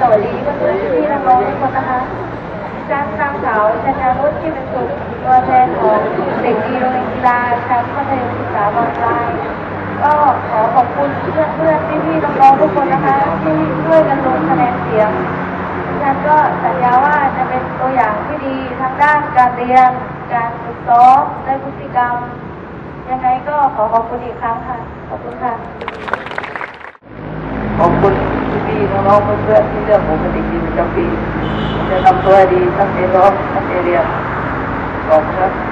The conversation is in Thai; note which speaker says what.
Speaker 1: สวัสดีเพื่อนๆพี่ๆน้องทุกคนนะคะดิฉันนางสาวชัญญานุชที่เป็นสุขตัวแทนของเด็กดีโรงเรียนกีฬาชั้นมัธยมศึกษาบางรายก็ขอขอบคุณเพื่อนๆพี่ๆน้องๆทุกคนนะคะ ที่ช่วยกันลงคะแนนเสียงฉันก็สัญญาว่าจะเป็นตัวอย่างที่ดีทั้งด้านการเรียน การฝึกซ้อมและพฤติกรรม ยังไงก็ขอขอบคุณอีกครั้งค่ะ ขอบคุณค่ะ
Speaker 2: ขอบคุณ น้องๆเพื่อนๆที่เรื่องผมเป็นเด็กดีประจำปีผมจะทำตัวดีทั้งในร้องทั้งในเรียนขอบคุณครับ